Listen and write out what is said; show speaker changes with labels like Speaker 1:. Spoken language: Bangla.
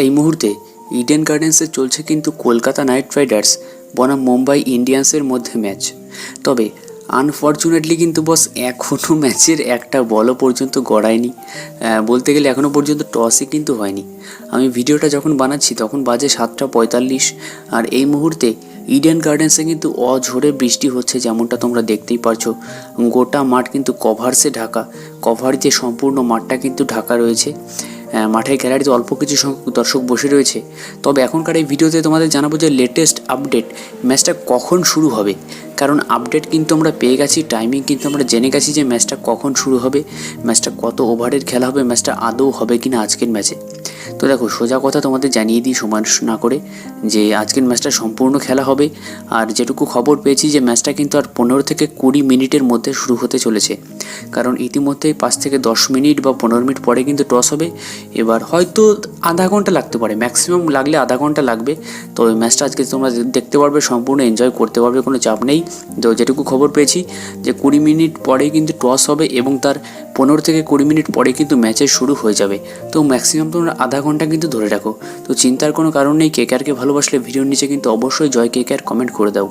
Speaker 1: এই মুহূর্তে ইডেন গার্ডেন্সে চলছে কিন্তু কলকাতা নাইট রাইডার্স, বনাম মুম্বাই ইন্ডিয়ান্সের মধ্যে ম্যাচ তবে আনফর্চুনেটলি কিন্তু বস এখনও ম্যাচের একটা বলও পর্যন্ত গড়ায়নি। বলতে গেলে এখনও পর্যন্ত টসই কিন্তু হয়নি। আমি ভিডিওটা যখন বানাচ্ছি, তখন বাজে সাতটা পঁয়তাল্লিশ, আর এই মুহূর্তে ইডেন গার্ডেন্সে কিন্তু অঝোরে বৃষ্টি হচ্ছে যেমনটা তোমরা দেখতেই পারছ। গোটা মাঠ কিন্তু কভার্সে ঢাকা। কভার যে সম্পূর্ণ মাঠটা কিন্তু ঢাকা রয়েছে। মাঠের গ্যালারিতে অল্প কিছু সংখ্যক দর্শক বসে রয়েছে। তবে এখনকার এই ভিডিওতে তোমাদের জানাব যে লেটেস্ট আপডেট ম্যাচটা কখন শুরু হবে। কারণ আপডেট কিন্তু আমরা পেয়ে গেছি টাইমিং কিন্তু আমরা জেনে গেছি যে ম্যাচটা কখন শুরু হবে ম্যাচটা কত ওভারের খেলা হবে ম্যাচটা আদৌ হবে কি না আজকের ম্যাচে তো দেখো, সোজা কথা তোমাদের জানিয়ে দিই সময় নষ্ট না করে যে আজকের ম্যাচটা সম্পূর্ণ খেলা হবে। আর যেটুকু খবর পেয়েছি যে ম্যাচটা কিন্তু আর পনেরো থেকে কুড়ি মিনিটের মধ্যে শুরু হতে চলেছে। কারণ ইতিমধ্যেই পাঁচ থেকে দশ মিনিট বা পনেরো মিনিট পরে কিন্তু টস হবে। এবার হয়তো আধা ঘণ্টা লাগতে পারে ম্যাক্সিমাম লাগলে আধা ঘণ্টা লাগবে। তো ওই ম্যাচটা আজকে তোমরা দেখতে পারবে, সম্পূর্ণ এনজয় করতে পারবে, কোনো চাপ নেই। তো যেটুকু খবর পেয়েছি যে কুড়ি মিনিট পরেই কিন্তু টস হবে এবং তার পনেরো থেকে কুড়ি মিনিট পরে কিন্তু ম্যাচের শুরু হয়ে যাবে। তো ম্যাক্সিমাম তোমরা আধা ঘণ্টা কিন্তু ধরে রাখো। তো চিন্তার কোনো কারণ নেই কেকারকে ভালোবাসলে ভিডিওর নিচে কিন্তু অবশ্যই জয় কেকার কমেন্ট করে দাও।